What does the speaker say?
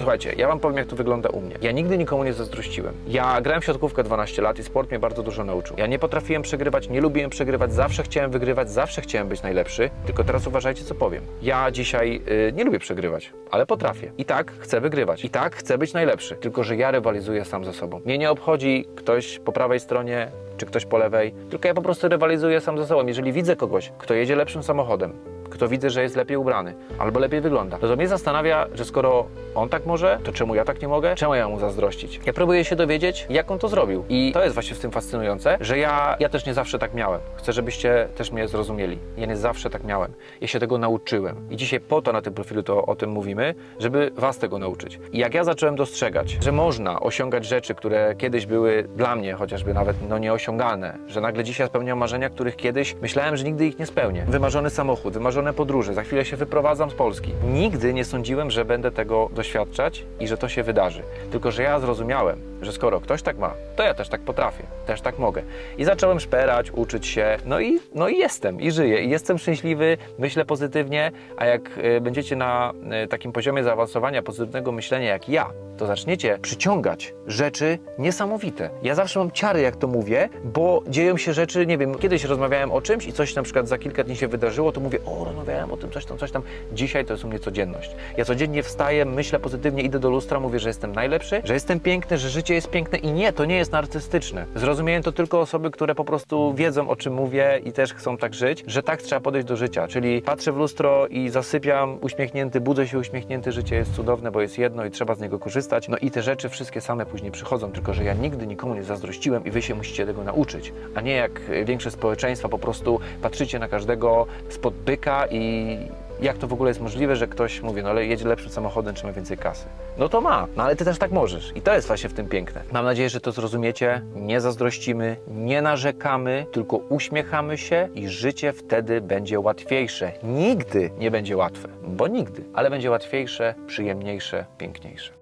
Słuchajcie, ja wam powiem, jak to wygląda u mnie. Ja nigdy nikomu nie zazdrościłem. Ja grałem w siatkówkę 12 lat i sport mnie bardzo dużo nauczył. Ja nie potrafiłem przegrywać, nie lubiłem przegrywać, zawsze chciałem wygrywać, zawsze chciałem być najlepszy. Tylko teraz uważajcie, co powiem. Ja dzisiaj y, nie lubię przegrywać, ale potrafię. I tak chcę wygrywać. I tak chcę być najlepszy. Tylko, że ja rywalizuję sam ze sobą. Mnie nie obchodzi ktoś po prawej stronie, czy ktoś po lewej, tylko ja po prostu rywalizuję sam ze sobą. Jeżeli widzę kogoś, kto jedzie lepszym samochodem, kto widzę, że jest lepiej ubrany albo lepiej wygląda, to, to mnie zastanawia, że skoro on tak może, to czemu ja tak nie mogę? Czemu ja mu zazdrościć? Ja próbuję się dowiedzieć, jak on to zrobił. I to jest właśnie w tym fascynujące, że ja, ja też nie zawsze tak miałem. Chcę, żebyście też mnie zrozumieli. Ja nie zawsze tak miałem. Ja się tego nauczyłem. I dzisiaj po to na tym profilu to o tym mówimy, żeby was tego nauczyć. I jak ja zacząłem dostrzegać, że można osiągać rzeczy, które kiedyś były dla mnie chociażby nawet no, nieosiągalne, że nagle dzisiaj spełniam marzenia, których kiedyś myślałem, że nigdy ich nie spełnię. Wymarzony samochód, wymarzone podróże, za chwilę się wyprowadzam z Polski. Nigdy nie sądziłem, że będę tego doświadczać i że to się wydarzy. Tylko, że ja zrozumiałem, że skoro ktoś tak ma, to ja też tak potrafię, też tak mogę. I zacząłem szperać, uczyć się, no i, no i jestem, i żyję, i jestem szczęśliwy, myślę pozytywnie, a jak y, będziecie na y, takim poziomie zaawansowania pozytywnego myślenia jak ja, to zaczniecie przyciągać rzeczy niesamowite. Ja zawsze mam ciary, jak to mówię, bo dzieją się rzeczy, nie wiem, kiedyś rozmawiałem o czymś i coś na przykład za kilka dni się wydarzyło, to mówię, o, rozmawiałem o tym, coś tam, coś tam. Dzisiaj to jest u mnie codzienność. Ja codziennie wstaję, myślę pozytywnie, idę do lustra, mówię, że jestem najlepszy, że jestem piękny, że życie jest piękne i nie, to nie jest narcystyczne. Zrozumieją to tylko osoby, które po prostu wiedzą, o czym mówię i też chcą tak żyć, że tak trzeba podejść do życia. Czyli patrzę w lustro i zasypiam uśmiechnięty, budzę się uśmiechnięty, życie jest cudowne, bo jest jedno i trzeba z niego korzystać. No i te rzeczy wszystkie same później przychodzą, tylko że ja nigdy nikomu nie zazdrościłem i wy się musicie tego nauczyć, a nie jak większość społeczeństwa po prostu patrzycie na każdego spod byka i jak to w ogóle jest możliwe, że ktoś mówi, no ale jedzie lepszym samochodem, czy ma więcej kasy. No to ma, no ale ty też tak możesz. I to jest właśnie w tym piękne. Mam nadzieję, że to zrozumiecie. Nie zazdrościmy, nie narzekamy, tylko uśmiechamy się i życie wtedy będzie łatwiejsze. Nigdy nie będzie łatwe, bo nigdy, ale będzie łatwiejsze, przyjemniejsze, piękniejsze.